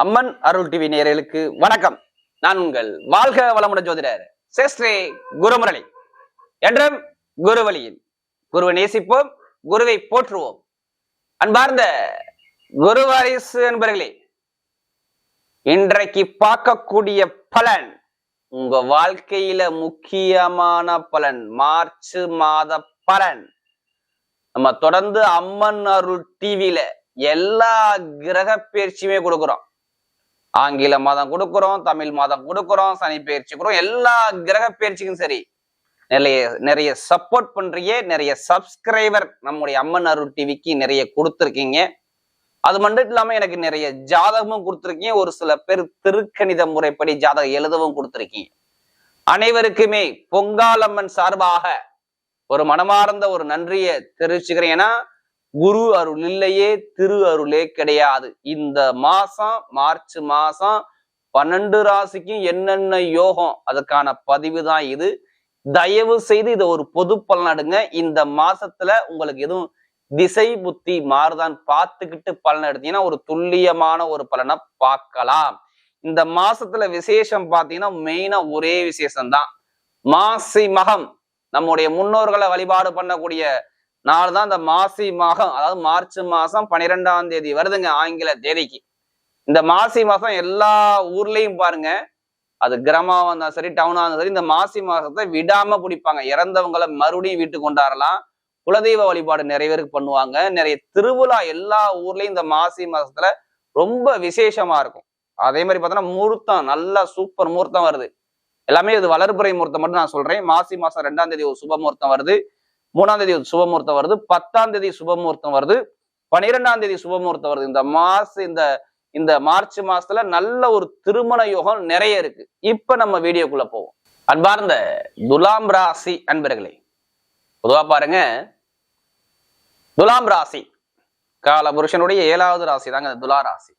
அம்மன் அருள் TV நேயர்களுக்கு வணக்கம். நான் உங்கள் வாழ்க வளமுடன் ஜோதிடர் சேஸ்ரே குருமுரளி. என்றும் குருவழியில் குருவை நேசிப்போம் குருவை போற்றுவோம். அன்பார்ந்த குருவாரிசு என்பர்களே இன்றைக்கு பார்க்கக்கூடிய பலன் உங்க வாழ்க்கையில முக்கியமான பலன் மார்ச் மாத பலன். நம்ம தொடர்ந்து அம்மன் அருள் டிவியில எல்லா கிரக பயிற்சியுமே கொடுக்குறோம். ஆங்கில மாதம் கொடுக்குறோம் தமிழ் மாதம் கொடுக்குறோம் சனி பயிற்சி கொடுக்குறோம். எல்லா கிரக பயிற்சிக்கும் சரி. நிறைய நிறைய சப்போர்ட் பண்றீங்க நிறைய சப்ஸ்கிரைபர் நம்முடைய அம்மன் அருள் டிவிக்கு நிறைய கொடுத்துருக்கீங்க. அது மட்டும் இல்லாம எனக்கு நிறைய ஜாதகமும் கொடுத்துருக்கீங்க. ஒரு சில பேர் திருக்கணித முறைப்படி ஜாதகம் எழுதவும் கொடுத்துருக்கீங்க. அனைவருக்குமே பொங்காலம்மன் சார்பாக ஒரு மனமார்ந்த ஒரு நன்றியை தெரிவிச்சுக்கிறேன். ஏன்னா குரு அருள் இல்லையே திரு அருளே கிடையாது. இந்த மாசம் மார்ச் மாசம் பன்னெண்டு ராசிக்கும் என்னென்ன யோகம் அதுக்கான பதிவு தான் இது. தயவு செய்து இதை ஒரு பொது பலனடுங்க இந்த மாசத்துல உங்களுக்கு எதுவும் திசை புத்தி மாறுதான் பார்த்துக்கிட்டு பலன் எடுத்தீங்கன்னா ஒரு துல்லியமான ஒரு பலனை பார்க்கலாம். இந்த மாசத்துல விசேஷம் பார்த்தீங்கன்னா மெயினா ஒரே விசேஷம் தான் மாசி மகம் நம்முடைய முன்னோர்களை வழிபாடு பண்ணக்கூடிய நாலு தான் இந்த மாசி மாதம் அதாவது மார்ச் மாசம் பன்னிரெண்டாம் தேதி வருதுங்க ஆங்கில தேதிக்கு. இந்த மாசி மாசம் எல்லா ஊர்லயும் பாருங்க அது கிராமமா இருந்தாலும் சரி டவுனா இருந்தாலும் சரி இந்த மாசி மாசத்தை விடாம பிடிப்பாங்க. இறந்தவங்களை மறுபடியும் வீட்டுக்கு கொண்டாடலாம் குலதெய்வ வழிபாடு நிறைய பேருக்கு பண்ணுவாங்க. நிறைய திருவிழா எல்லா ஊர்லயும் இந்த மாசி மாசத்துல ரொம்ப விசேஷமா இருக்கும். அதே மாதிரி பார்த்தோன்னா முகூர்த்தம் நல்லா சூப்பர் முகூர்த்தம் வருது. எல்லாமே இது வளர்ப்புறை முகூர்த்தம் மட்டும் நான் சொல்றேன். மாசி மாசம் ரெண்டாம் தேதி ஒரு சுப முகூர்த்தம் வருது. மூணாம் தேதி ஒரு சுபமுகூர்த்தம் வருது பத்தாம் தேதி சுபமுகூர்த்தம் வருது பனிரெண்டாம் தேதி சுபமுகூர்த்தம் வருது. இந்த மாச இந்த இந்த மார்ச் மாசத்துல நல்ல ஒரு திருமண யோகம் நிறைய இருக்கு. இப்ப நம்ம வீடியோக்குள்ள போவோம். அன்பார்ந்த துலாம் ராசி அன்பர்களே பொதுவா பாருங்க துலாம் ராசி கால புருஷனுடைய ஏழாவது ராசி தாங்க துலா ராசி.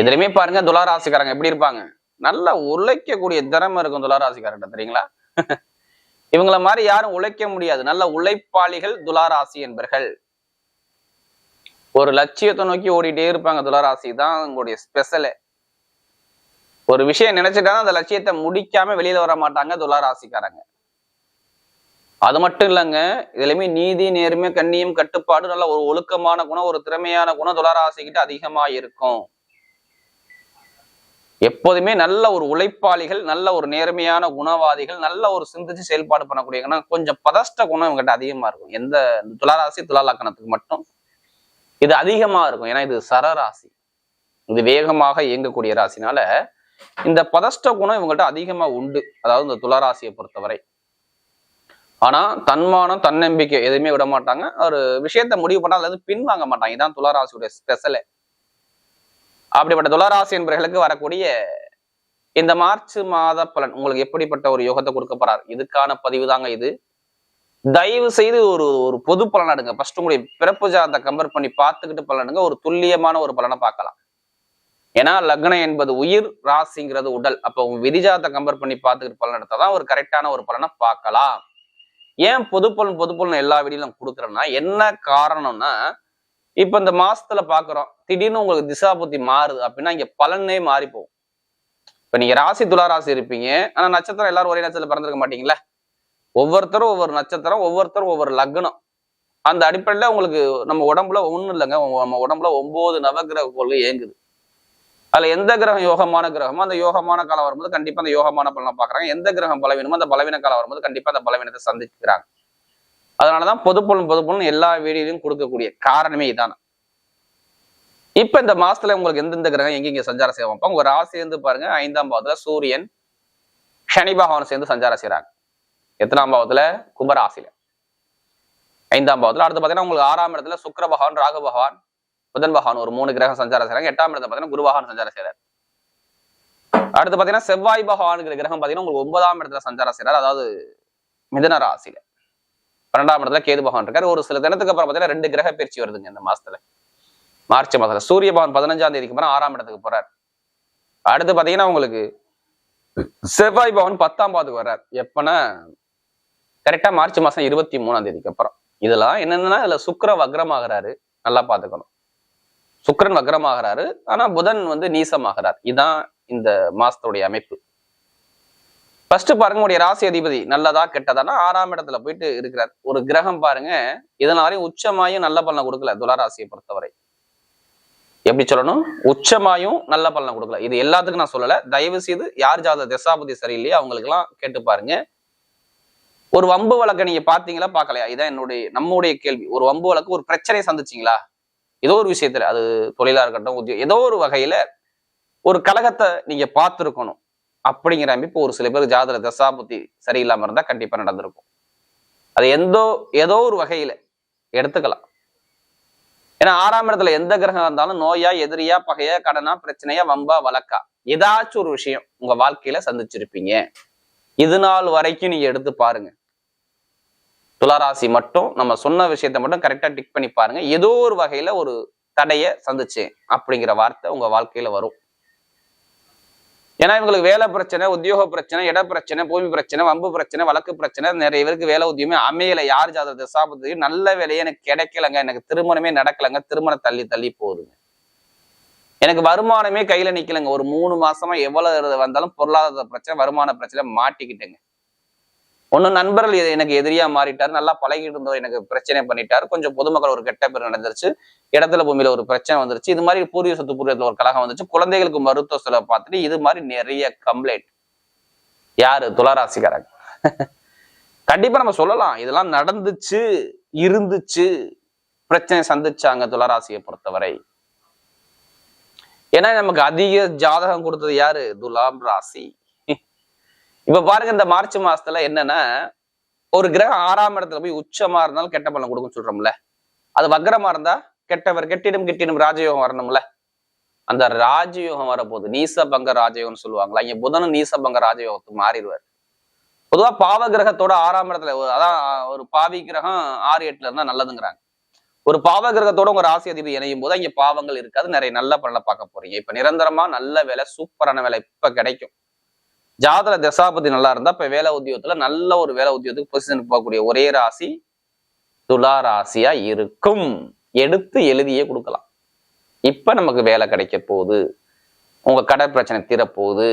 இதுலயுமே பாருங்க துலா ராசிக்காரங்க எப்படி இருப்பாங்க? நல்லா உழைக்கக்கூடிய திறமை இருக்கும் துலா ராசிக்காரங்க தெரியுங்களா? இவங்கள மாதிரி யாரும் உழைக்க முடியாது. நல்ல உழைப்பாளிகள் துளாராசி என்பர்கள். ஒரு லட்சியத்தை நோக்கி ஓடிட்டே இருப்பாங்க துளாராசி. தான் உங்களுடைய ஸ்பெஷலு ஒரு விஷயம் நினைச்சிட்டாங்க அந்த லட்சியத்தை முடிக்காம வெளியில வர மாட்டாங்க துளாராசிக்காரங்க. அது மட்டும் இல்லைங்க இதுலயுமே நீதி நேர்மை கண்ணியம் கட்டுப்பாடு நல்ல ஒரு ஒழுக்கமான குணம் ஒரு திறமையான குணம் துளாராசிக்கிட்ட அதிகமா இருக்கும் எப்போதுமே நல்ல ஒரு உழைப்பாளிகள் நல்ல ஒரு நேர்மையான குணவாதிகள் நல்ல ஒரு சிந்திச்சு செயல்பாடு பண்ணக்கூடியவங்கன்னா கொஞ்சம் பதஷ்ட குணம் இவங்ககிட்ட அதிகமா இருக்கும். எந்த துளாராசி துலாலக்கணத்துக்கு மட்டும். இது அதிகமா இருக்கும். ஏன்னா இது சரராசி இது வேகமாக இயங்கக்கூடிய ராசினால இந்த பதஷ்ட குணம் இவங்கள்ட்ட அதிகமா உண்டு. அதாவது இந்த துளாராசியை பொறுத்தவரை. ஆனா தன்மானம் தன்னம்பிக்கை எதுவுமே விட மாட்டாங்க ஒரு விஷயத்த முடிவு பண்ணால் அதாவது பின்வாங்க மாட்டாங்க. இதான் துளாராசியுடைய ஸ்பெஷலே. அப்படிப்பட்ட துளராசி என்பவர்களுக்கு வரக்கூடிய இந்த மார்ச் மாத பலன் உங்களுக்கு எப்படிப்பட்ட ஒரு யோகத்தை கொடுக்க போறார்? இதுக்கான பதிவு தாங்க இது. தயவு செய்து ஒரு ஒரு பொது பலன் எடுங்க. ஃபர்ஸ்ட் உங்களுடைய பிறப்பு ஜாதத்தை கம்பேர் பண்ணி பார்த்துக்கிட்டு பலன் எடுங்க. ஒரு துல்லியமான ஒரு பலனை பார்க்கலாம். ஏன்னா லக்னம் என்பது உயிர் ராசிங்கிறது உடல். அப்போ உங்க விதிஜாதத்தை கம்பேர் பண்ணி பார்த்துக்கிட்டு பலன் எடுத்தாதான் ஒரு கரெக்டான ஒரு பலனை பார்க்கலாம். ஏன் பொது பலன் பொது பலன் எல்லா வீடியிலும் கொடுக்குறேன்னா என்ன காரணம்னா இப்ப இந்த மாசத்துல பாக்குறோம் திடீர்னு உங்களுக்கு திசாபுத்தி மாறுது அப்படின்னா இங்க பலனே மாறி போகும். இப்ப நீங்க ராசி துலா ராசி இருப்பீங்க. ஆனா நட்சத்திரம் எல்லாரும் ஒரே நட்சத்திரம் பிறந்திருக்க மாட்டீங்களா ஒவ்வொருத்தரும் ஒவ்வொரு நட்சத்திரம் ஒவ்வொருத்தரும் ஒவ்வொரு லக்னம். அந்த அடிப்படையில உங்களுக்கு நம்ம உடம்புல ஒண்ணும் இல்லைங்க. நம்ம உடம்புல ஒன்பது நவகிரக கோள்கள் இயங்குது. அதுல எந்த கிரகம் யோகமான கிரகமோ அந்த யோகமான காலம் வரும்போது கண்டிப்பா அந்த யோகமான பலனை பாக்குறாங்க எந்த கிரகம் பலவீனமோ அந்த பலவீன காலம் வரும்போது கண்டிப்பா அந்த பலவீனத்தை சந்திக்கிறாங்க. அதனாலதான் பொதுப்பலன் பொதுப்பலன் எல்லா வீடியோலையும் கொடுக்கக்கூடிய காரணமே இதான. இப்ப இந்த மாசத்துல உங்களுக்கு எந்தெந்த கிரகம் எங்கெங்க சஞ்சாரம் அப்போ உங்க ராசி இருந்து பாருங்க ஐந்தாம் பாவத்துல சூரியன் சனி பகவான் சேர்ந்து சஞ்சாரம் செய்யறாங்க எத்தனாம் பாவத்துல? கும்பராசில ஐந்தாம் பாவத்துல அடுத்து பாத்தீங்கன்னா உங்களுக்கு ஆறாம் இடத்துல சுக்கர பகவான் ராகு பகவான் புதன் பகவான் ஒரு மூணு கிரகம் சஞ்சாரம் செய்யறாங்க எட்டாம் இடத்துல பாத்தீங்கன்னா குரு பகவான் சஞ்சாரம் செய்யறாரு அடுத்து பாத்தீங்கன்னா செவ்வாய் பகவானுங்கிற கிரகம் பாத்தீங்கன்னா உங்களுக்கு ஒன்பதாம் இடத்துல சஞ்சாரம் செய்யறாரு அதாவது மிதன ராசியில. பன்னெண்டாம் இடத்துல கேது பகவான் இருக்காரு. ஒரு சில தினத்துக்கு அப்புறம் பார்த்தீங்கன்னா ரெண்டு கிரக பயிற்சி வருதுங்க இந்த மாசத்துல. மார்ச் மாசத்துல. சூரிய பகவான் பதினஞ்சாம் தேதிக்கு அப்புறம் ஆறாம் இடத்துக்கு போறார். அடுத்து பாத்தீங்கன்னா உங்களுக்கு செவ்வாய் பவன் பத்தாம் பாதுக்கு வர்றார். எப்பன்னா கரெக்டா மார்ச் மாசம் இருபத்தி மூணாம் தேதிக்கு அப்புறம். இதெல்லாம் என்னன்னா இதுல சுக்கர வக்ரமாகிறாரு. நல்லா பாத்துக்கணும். சுக்கரன் வக்ரமாகிறாரு. ஆனா புதன் வந்து நீசமாகிறார். இதான் இந்த மாசத்துடைய அமைப்பு. ஃபர்ஸ்ட் பாருங்க உடைய ராசி அதிபதி நல்லதா கெட்டதானா ஆறாம் இடத்துல போயிட்டு இருக்கிறார். ஒரு கிரகம் பாருங்க இதனாலையும் உச்சமாயும் நல்ல பலனை கொடுக்கல துளாராசியை பொறுத்தவரை. எப்படி சொல்லணும்? உச்சமாயும் நல்ல பலனை கொடுக்கல. இது எல்லாத்துக்கும் நான் சொல்லல. தயவு செய்து யார் ஜாத தசாபதி சரியில்லையே அவங்களுக்கு எல்லாம் கேட்டு பாருங்க. ஒரு வம்பு வழக்கை நீங்க பாத்தீங்களா பார்க்கலையா? இதான் என்னுடைய நம்முடைய கேள்வி. ஒரு வம்பு வழக்கு ஒரு பிரச்சனையை சந்திச்சீங்களா? ஏதோ ஒரு விஷயத்துல அது தொழிலா இருக்கட்டும் ஏதோ ஒரு வகையில ஒரு கழகத்தை நீங்க பார்த்துருக்கணும். அப்படிங்கிற அமைப்பு ஒரு சில பேர் ஜாதக தசாபுத்தி சரியில்லாம இருந்தா கண்டிப்பா நடந்திருக்கும். அது எந்தோ ஏதோ ஒரு வகையில எடுத்துக்கலாம். ஏன்னா ஆறாம் இடத்துல எந்த கிரகம் இருந்தாலும் நோயா எதிரியா பகையா கடனா பிரச்சனையா வம்பா வழக்கா ஏதாச்சும் ஒரு விஷயம் உங்க வாழ்க்கையில சந்திச்சிருப்பீங்க. இது நாள் வரைக்கும் நீங்க எடுத்து பாருங்க. துளாராசி மட்டும் நம்ம சொன்ன விஷயத்த மட்டும் கரெக்டா டிக் பண்ணி பாருங்க. ஏதோ ஒரு வகையில ஒரு தடைய சந்திச்சேன் அப்படிங்கிற வார்த்தை உங்க வாழ்க்கையில வரும். ஏன்னா இவங்களுக்கு வேலை பிரச்சனை உத்தியோக பிரச்சனை இட பிரச்சனை பூமி பிரச்சனை வம்பு பிரச்சனை வழக்கு பிரச்சனை நிறைய பேருக்கு வேலை உத்தியமே அமையல. யார் ஜாதக தசாபத்தையும் நல்ல வேலையை எனக்கு கிடைக்கலங்க. எனக்கு திருமணமே நடக்கலங்க. திருமணம் தள்ளி தள்ளி போகுதுங்க. எனக்கு வருமானமே கையில நிக்கலங்க. ஒரு மூணு மாசமா எவ்வளவு வந்தாலும் பொருளாதார பிரச்சனை வருமான பிரச்சனை மாட்டிக்கிட்டேங்க. ஒன்று நண்பர்கள் எனக்கு எதிரியாக மாறிட்டார் நல்லா பழகிட்டு இருந்தோம் எனக்கு பிரச்சனை பண்ணிட்டார். கொஞ்சம் பொதுமக்கள் ஒரு கெட்ட பேர் நடந்துருச்சு. இடத்துல பூமியில் ஒரு பிரச்சனை வந்துருச்சு. இது மாதிரி பூர்வீக சொத்து பூர்வத்தில் ஒரு கலகம் வந்துச்சு. குழந்தைகளுக்கு மருத்துவ செலவு பார்த்துட்டு இது மாதிரி நிறைய கம்ப்ளைண்ட் யாரு? துளாராசிக்காரங்க. கண்டிப்பா நம்ம சொல்லலாம். இதெல்லாம் நடந்துச்சு இருந்துச்சு பிரச்சனை சந்திச்சாங்க துளராசியை பொறுத்தவரை. ஏன்னா நமக்கு அதிக ஜாதகம் கொடுத்தது யாரு? துலாம் ராசி. இப்ப பாருங்க இந்த மார்ச் மாசத்துல என்னன்னா ஒரு கிரகம் ஆறாம் இடத்துல போய் உச்சமா இருந்தாலும் கெட்ட பலன் கொடுக்கும் சொல்றோம்ல. அது வக்கரமா இருந்தா கெட்டவர் கெட்டிடும் கெட்டிடும் ராஜயோகம் வரணும்ல. அந்த ராஜயோகம் வரப்போகுது. நீசபங்க ராஜயோகம்னு சொல்லுவாங்களா? இங்க புதனும் நீசபங்க ராஜயோகத்துக்கு மாறிடுவார். பொதுவா பாவ கிரகத்தோட ஆறாம் இடத்துல அதான் ஒரு பாவி கிரகம் ஆறு எட்டுல இருந்தா நல்லதுங்கிறாங்க. ஒரு பாவ கிரகத்தோட உங்க ராசி அதிபதி இணையும் போது இங்க பாவங்கள் இருக்காது. நிறைய நல்ல பலனை பார்க்க போறீங்க. இப்ப நிரந்தரமா நல்ல வேலை சூப்பரான வேலை இப்ப கிடைக்கும். ஜாதக தசாபதி நல்லா இருந்தா இப்ப வேலை உத்தியோகத்துல நல்ல ஒரு வேலை உத்தியோகத்துக்கு பொசிஷன் போகக்கூடிய ஒரே ராசி துலா ராசியா இருக்கும். எடுத்து எழுதியே கொடுக்கலாம். இப்ப நமக்கு வேலை கிடைக்க போகுது. உங்க கடை பிரச்சனை தீரப்போகுது.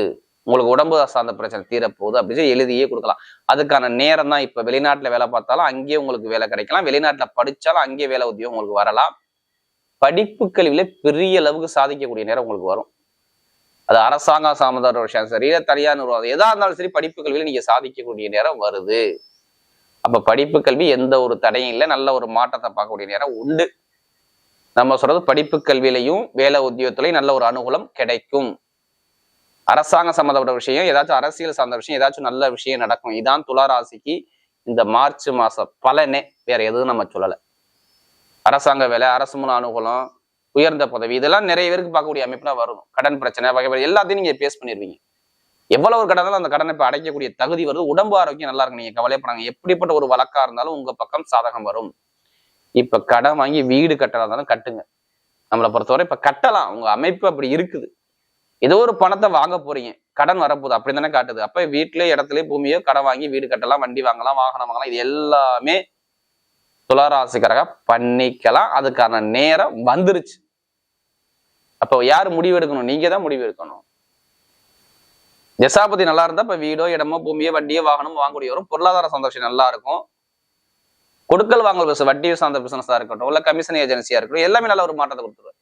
உங்களுக்கு உடம்பு சார்ந்த பிரச்சனை தீரப்போகுது அப்படின்னு சொல்லி எழுதியே கொடுக்கலாம். அதுக்கான நேரம் தான் இப்ப வெளிநாட்டுல வேலை பார்த்தாலும் அங்கேயே உங்களுக்கு வேலை கிடைக்கலாம். வெளிநாட்டுல படிச்சாலும் அங்கேயே வேலை உத்தியோகம் உங்களுக்கு வரலாம். படிப்பு கல்வியில பெரிய அளவுக்கு சாதிக்கக்கூடிய நேரம் உங்களுக்கு வரும். அது அரசாங்கம் சார்ந்த விஷயம் சரி இல்லை தனியார் நிறுவனம் எதா இருந்தாலும் சரி படிப்பு கல்வியில் நீங்க சாதிக்கக்கூடிய நேரம் வருது. அப்ப படிப்பு கல்வி எந்த ஒரு தடையும் இல்லை. நல்ல ஒரு மாற்றத்தை பார்க்கக்கூடிய நேரம் உண்டு. நம்ம சொல்றது படிப்பு கல்வியிலையும் வேலை உத்தியோகத்திலையும் நல்ல ஒரு அனுகூலம் கிடைக்கும். அரசாங்கம் சம்மந்தப்பட்ட விஷயம் ஏதாச்சும் அரசியல் சார்ந்த விஷயம் ஏதாச்சும் நல்ல விஷயம் நடக்கும். இதான் துளாராசிக்கு இந்த மார்ச் மாசம் பலனே. வேற எதுவும் நம்ம சொல்லலை. அரசாங்க வேலை அரசு மூலம் அனுகூலம் உயர்ந்த பதவி இதெல்லாம் நிறைய பேருக்கு பார்க்கக்கூடிய அமைப்புல வரும். கடன் பிரச்சனை வகை எல்லாத்தையும் நீங்க பேஸ் பண்ணிடுவீங்க எவ்வளவு ஒரு அந்த கடனை இப்ப அடைக்கக்கூடிய தகுதி வருது. உடம்பு ஆரோக்கியம் நல்லா இருக்கு நீங்க கவலைப்படாங்க எப்படிப்பட்ட ஒரு வழக்கா இருந்தாலும் உங்க பக்கம் சாதகம் வரும். இப்ப கடன் வாங்கி வீடு கட்டலாம் இருந்தாலும் கட்டுங்க. நம்மளை பொறுத்தவரை இப்ப கட்டலாம். உங்க அமைப்பு அப்படி இருக்குது. ஏதோ ஒரு பணத்தை வாங்க போறீங்க. கடன் வரப்போகுது. அப்படி தானே காட்டுது. அப்ப வீட்டுல இடத்துல பூமியோ கடன் வாங்கி வீடு கட்டலாம் வண்டி வாங்கலாம் வாகனம் வாங்கலாம். இது எல்லாமே துளராசிக்காரக பண்ணிக்கலாம். அதுக்கான நேரம் வந்துருச்சு. அப்போ யார் முடிவு எடுக்கணும்? நீங்க தான் முடிவு எடுக்கணும். தசாபதி நல்லா இருந்தா இப்ப வீடோ இடமோ பூமியோ வண்டியோ வாகனம் வாங்கக்கூடிய வரும் பொருளாதார சந்தோஷம் நல்லா இருக்கும். கொடுக்கல் வாங்கல் பிசினஸ் வட்டி சார்ந்த பிசினஸா இருக்கட்டும் இல்ல கமிஷன் ஏஜென்சியா இருக்கட்டும் எல்லாமே நல்ல ஒரு மாற்றத்தை கொடுத்துருவாரு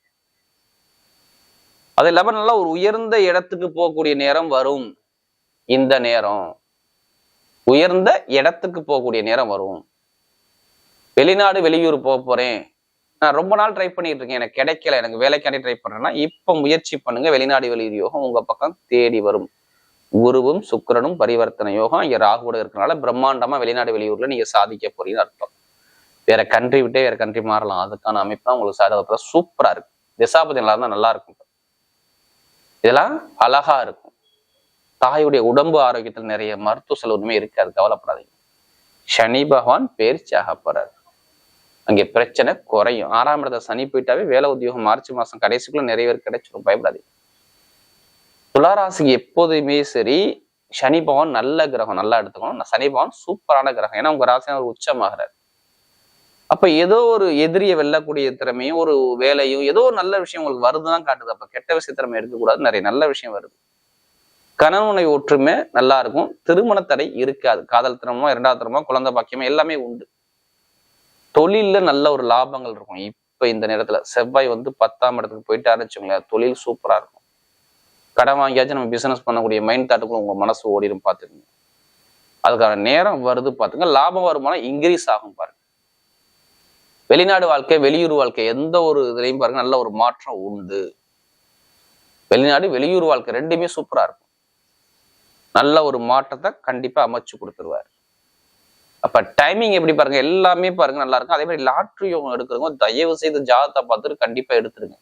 அது இல்லாம நல்லா ஒரு உயர்ந்த இடத்துக்கு போகக்கூடிய நேரம் வரும். இந்த நேரம். உயர்ந்த இடத்துக்கு போகக்கூடிய நேரம் வரும். வெளிநாடு வெளியூர் போக போறேன். நான் ரொம்ப நாள் ட்ரை பண்ணிட்டு இருக்கேன் எனக்கு கிடைக்கல. எனக்கு வேலைக்காண்டி ட்ரை பண்றேன்னா இப்ப முயற்சி பண்ணுங்க. வெளிநாடு வெளியூர் யோகம் உங்க பக்கம் தேடி வரும். குருவும் சுக்கிரனும் பரிவர்த்தனை யோகம் இங்க ராகுவோட இருக்கிறனால பிரம்மாண்டமா வெளிநாடு வெளியூர்ல நீங்க சாதிக்க போறீங்கன்னு அர்த்தம். வேற கண்ட்ரி விட்டே வேற கண்ட்ரி மாறலாம். அதுக்கான அமைப்பு தான் உங்களுக்கு சாதகத்துல சூப்பரா இருக்கு திசாபதி நல்லா இருந்தா நல்லா இருக்கும். இதெல்லாம் அழகா இருக்கும். தாயுடைய உடம்பு ஆரோக்கியத்தில் நிறைய மருத்துவ செலவுமே இருக்காது. கவலைப்படாதீங்க. சனி பகவான் பேர்ச்சியாக போறாரு. அங்கே பிரச்சனை குறையும். ஆறாம் இடத்துல சனி போயிட்டாவே வேலை உத்தியோகம் மார்ச் மாசம் கடைசிக்குள்ள நிறைய பேர் கிடைச்சிரும். பயப்படாதீங்க. துளாராசிக்கு எப்போதுமே சரி சனி பகவான் நல்ல கிரகம் நல்லா எடுத்துக்கணும். சனி பகவான் சூப்பரான கிரகம். ஏன்னா உங்க ராசி ஒரு உச்சமாகிறார். அப்ப ஏதோ ஒரு எதிரியை வெல்லக்கூடிய திறமையும் ஒரு வேலையும் ஏதோ ஒரு நல்ல விஷயம் உங்களுக்கு வருதுதான் காட்டுது. அப்ப கெட்ட விஷய திறமை இருக்கக்கூடாது நிறைய நல்ல விஷயம் வருது. கணவனை ஒற்றுமை நல்லா இருக்கும். திருமண தடை இருக்காது. காதல் திறமோ இரண்டாவது திறமோ குழந்தை பாக்கியமோ எல்லாமே உண்டு. தொழிலில் நல்ல ஒரு லாபங்கள் இருக்கும். இப்ப இந்த நேரத்துல செவ்வாய் வந்து பத்தாம் இடத்துக்கு போயிட்டு ஆரம்பிச்சுங்களேன் தொழில் சூப்பரா இருக்கும். கடன் வாங்கியாச்சும் நம்ம பிசினஸ் பண்ணக்கூடிய மைண்ட் தாட்டுக்குள்ள உங்க மனசு ஓடிடும் பார்த்துக்கோங்க. அதுக்கான நேரம் வருது பார்த்துங்க. லாபம் வருமானம் இன்க்ரீஸ் ஆகும் பாருங்க. வெளிநாடு வாழ்க்கை வெளியூர் வாழ்க்கை எந்த ஒரு இதுலையும் பாருங்க நல்ல ஒரு மாற்றம் உண்டு. வெளிநாடு வெளியூர் வாழ்க்கை ரெண்டுமே சூப்பரா இருக்கும். நல்ல ஒரு மாற்றத்தை கண்டிப்பா அமைச்சு கொடுத்துருவாரு. அப்போ டைமிங் எப்படி பாருங்க? எல்லாமே பாருங்க நல்லா இருக்கும். அதே மாதிரி லாட்ரி எடுக்கிறவங்க தயவு செய்து ஜாதத்தை பார்த்துட்டு கண்டிப்பாக எடுத்துருங்க.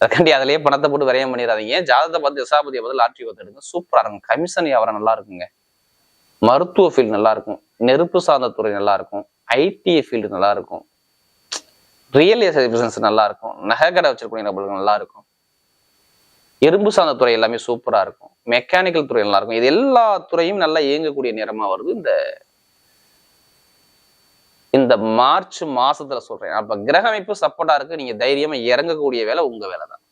அதுக்காண்டி அதுலயே பணத்தை போட்டு விரயம் பண்ணிடாதீங்க. ஜாதகத்தை பார்த்து தசாபதியை பார்த்து லாட்ரி பார்த்து எடுங்க. சூப்பராக இருக்கும். கமிஷன் வியாபாரம் நல்லா இருக்குங்க. மருத்துவ ஃபீல்டு நல்லா இருக்கும். நெருப்பு சார்ந்த துறை நல்லா இருக்கும். ஐடி ஃபீல்டு நல்லா இருக்கும். ரியல் எஸ்டேட் பிசினஸ் நல்லா இருக்கும். நகை கடை வச்சிருக்கூடிய நபர்கள் நல்லா இருக்கும். எறும்பு சார்ந்த துறை எல்லாமே சூப்பரா இருக்கும். மெக்கானிக்கல் துறை நல்லா இருக்கும். இது எல்லா துறையும் நல்லா இயங்கக்கூடிய நேரமா வருது இந்த இந்த மார்ச் மாசத்துல சொல்றேன். அப்ப கிரகமைப்பு சப்போர்ட்டா இருக்கு. நீங்க தைரியமா இறங்கக்கூடிய வேலை உங்க வேலை தான்.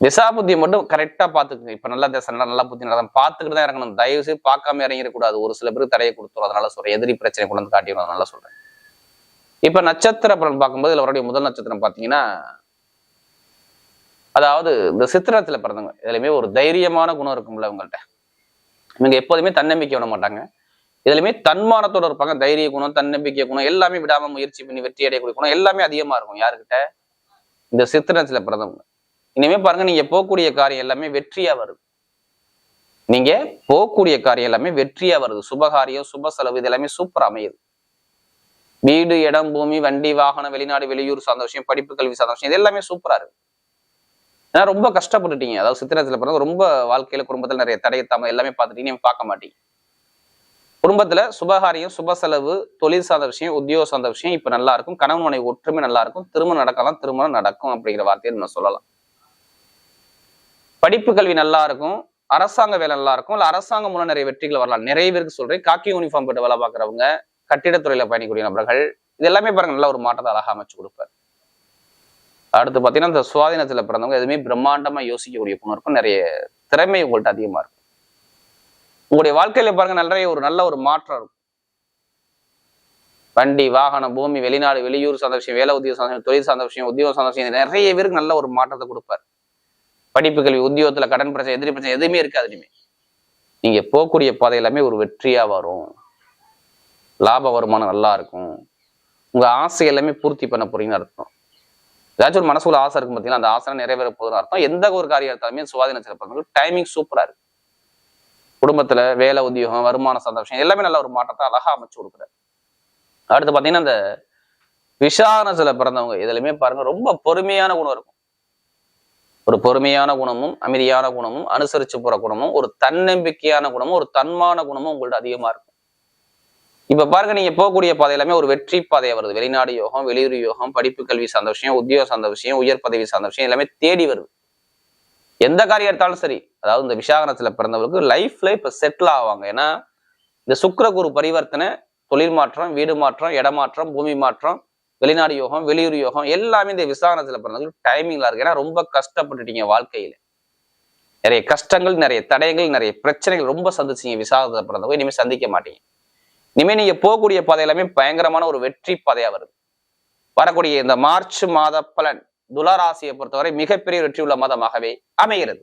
திசாபுத்தியை மட்டும் கரெக்டா பாத்துக்குங்க இப்ப நல்லா திசை நல்லா நல்லா புத்தி நல்லா பாத்துக்கிட்டு தான் இறங்கணும். தயவு செய்து பார்க்காம இறங்கிடக்கூடாது. ஒரு சில பேருக்கு தடையை கொடுத்துரும். அதனால சொல்றேன். எதிரி பிரச்சனை கொண்டு வந்து காட்டிடும் அதனால சொல்றேன். இப்ப நட்சத்திர பலன் பார்க்கும்போது இதுல அவருடைய முதல் நட்சத்திரம் பாத்தீங்கன்னா அதாவது இந்த சித்திரத்துல பிறந்தவங்க. இதுலயுமே ஒரு தைரியமான குணம் இருக்கும்ல உங்கள்கிட்ட இவங்க எப்போதுமே தன்னம்பிக்கை விட மாட்டாங்க. இதுலயுமே தன்மானத்தோட இருப்பாங்க தைரிய குணம் தன்னம்பிக்கை குணம் எல்லாமே விடாம முயற்சி பண்ணி வெற்றி அடையக்கூடிய குணம் எல்லாமே அதிகமா இருக்கும். யாருக்கிட்ட? இந்த சித்திரத்துல பிறந்தவங்க. இனிமே பாருங்க நீங்க போகக்கூடிய காரியம் எல்லாமே வெற்றியா வருது. நீங்க போகக்கூடிய காரியம் எல்லாமே வெற்றியா வருது. சுபகாரியம் சுப செலவு இது எல்லாமே சூப்பர் அமையுது. வீடு இடம் பூமி வண்டி வாகனம் வெளிநாடு வெளியூர் சார்ந்த விஷயம் படிப்பு கல்வி சார்ந்த விஷயம் இது எல்லாமே சூப்பரா இருக்கு. ஏன்னா ரொம்ப கஷ்டப்பட்டுட்டீங்க. அதாவது சித்திரத்துல பிறகு ரொம்ப வாழ்க்கையில குடும்பத்துல நிறைய தடையத்தாம எல்லாமே பார்த்துட்டீங்க நீங்க பார்க்க மாட்டீங்க. குடும்பத்துல சுபகாரியம் சுப செலவு தொழில் சார்ந்த விஷயம் உத்தியோக சார்ந்த விஷயம் இப்ப நல்லா இருக்கும் கணவன் மனைவி ஒற்றுமை நல்லா இருக்கும் திருமணம் நடக்கலாம் திருமணம் நடக்கும் அப்படிங்கிற வார்த்தையை நம்ம சொல்லலாம். படிப்பு கல்வி நல்லா இருக்கும் அரசாங்க வேலை நல்லா இருக்கும் இல்ல அரசாங்கம் மூலம் நிறைய வெற்றிகள் வரலாம். நிறைய பேருக்கு சொல்றேன். காக்கி யூனிஃபார்ம் போட்டு வேலை பார்க்குறவங்க கட்டிடத்துறையில பயணிக்கூடிய நபர்கள் இது எல்லாமே பாருங்க நல்ல ஒரு மாற்றத்தை அழகா அமைச்சு கொடுப்பார். அடுத்து பார்த்தீங்கன்னா இந்த சுவாதீனத்தில் பிறந்தவங்க எதுவுமே பிரம்மாண்டமா யோசிக்கக்கூடிய குணம் இருக்கும் நிறைய திறமை உங்கள்கிட்ட அதிகமா இருக்கும். உங்களுடைய வாழ்க்கையில பாருங்க நிறைய ஒரு நல்ல ஒரு மாற்றம் இருக்கும். வண்டி வாகனம் பூமி வெளிநாடு வெளியூர் சார்ந்த விஷயம் வேலை உத்தியோக சார்ந்த விஷயம், தொழில் சார்ந்த விஷயம் உத்தியோக சார்ந்த விஷயம் நிறைய பேருக்கு நல்ல ஒரு மாற்றத்தை கொடுப்பார். படிப்பு கல்வி உத்தியோகத்துல கடன் பிரச்சனை எதிரி பிரச்சனை எதுவுமே இருக்காது இனிமே. நீங்க போகக்கூடிய பாதை எல்லாமே ஒரு வெற்றியா வரும். லாப வருமானம் நல்லா இருக்கும். உங்க ஆசை எல்லாமே பூர்த்தி பண்ண போறீங்கன்னு அர்த்தம். ஏதாச்சும் ஒரு மனசுல ஆசை இருக்கும் பார்த்தீங்கன்னா அந்த ஆசை நிறைவேற போதுன்னு அர்த்தம். எந்த ஒரு காரியம் எடுத்தாலுமே சுவாதீன சிறப்பு டைமிங் சூப்பரா இருக்கு. குடும்பத்துல வேலை உத்தியோகம் வருமான சார்ந்த விஷயம் எல்லாமே நல்ல ஒரு மாற்றத்தை அழகா அமைச்சு கொடுக்குறாரு. அடுத்து பாத்தீங்கன்னா இந்த விஷானத்துல பிறந்தவங்க இதுலயுமே பாருங்க ரொம்ப பொறுமையான குணம் இருக்கும். ஒரு பொறுமையான குணமும் அமைதியான குணமும் அனுசரிச்சு போற குணமும் ஒரு தன்னம்பிக்கையான குணமும் ஒரு தன்மான குணமும் உங்கள்ட்ட அதிகமா இருக்கும். இப்ப பாருங்க நீங்க போகக்கூடிய பாதை எல்லாமே ஒரு வெற்றி பாதையா வருது. வெளிநாடு யோகம் வெளியூர் யோகம் படிப்பு கல்வி சார்ந்த விஷயம் உத்தியோக சார்ந்த விஷயம் உயர் பதவி சார்ந்த விஷயம் எல்லாமே தேடி வருது. எந்த காரியம் எடுத்தாலும் சரி அதாவது இந்த விஷாகனத்துல பிறந்தவங்களுக்கு லைஃப்ல இப்ப செட்டில் ஆவாங்க. ஏன்னா இந்த சுக்கிர குரு பரிவர்த்தனை தொழில் மாற்றம் வீடு மாற்றம் இடமாற்றம் பூமி மாற்றம் வெளிநாடு யோகம் வெளியூர் யோகம் எல்லாமே இந்த விசாகனத்துல பிறந்தவங்களுக்கு டைமிங்ல இருக்கு. ஏன்னா ரொம்ப கஷ்டப்பட்டுட்டீங்க வாழ்க்கையில. நிறைய கஷ்டங்கள் நிறைய தடயங்கள் நிறைய பிரச்சனைகள் ரொம்ப சந்திச்சீங்க விசாகத்தில் பிறந்தவங்க. இனிமேல் சந்திக்க மாட்டீங்க. இனிமேல் நீங்க போகக்கூடிய பாதை எல்லாமே பயங்கரமான ஒரு வெற்றி பாதையா வருது. வரக்கூடிய இந்த மார்ச் மாத பலன் துலராசியை பொறுத்தவரை மிகப்பெரிய வெற்றி உள்ள அமைகிறது.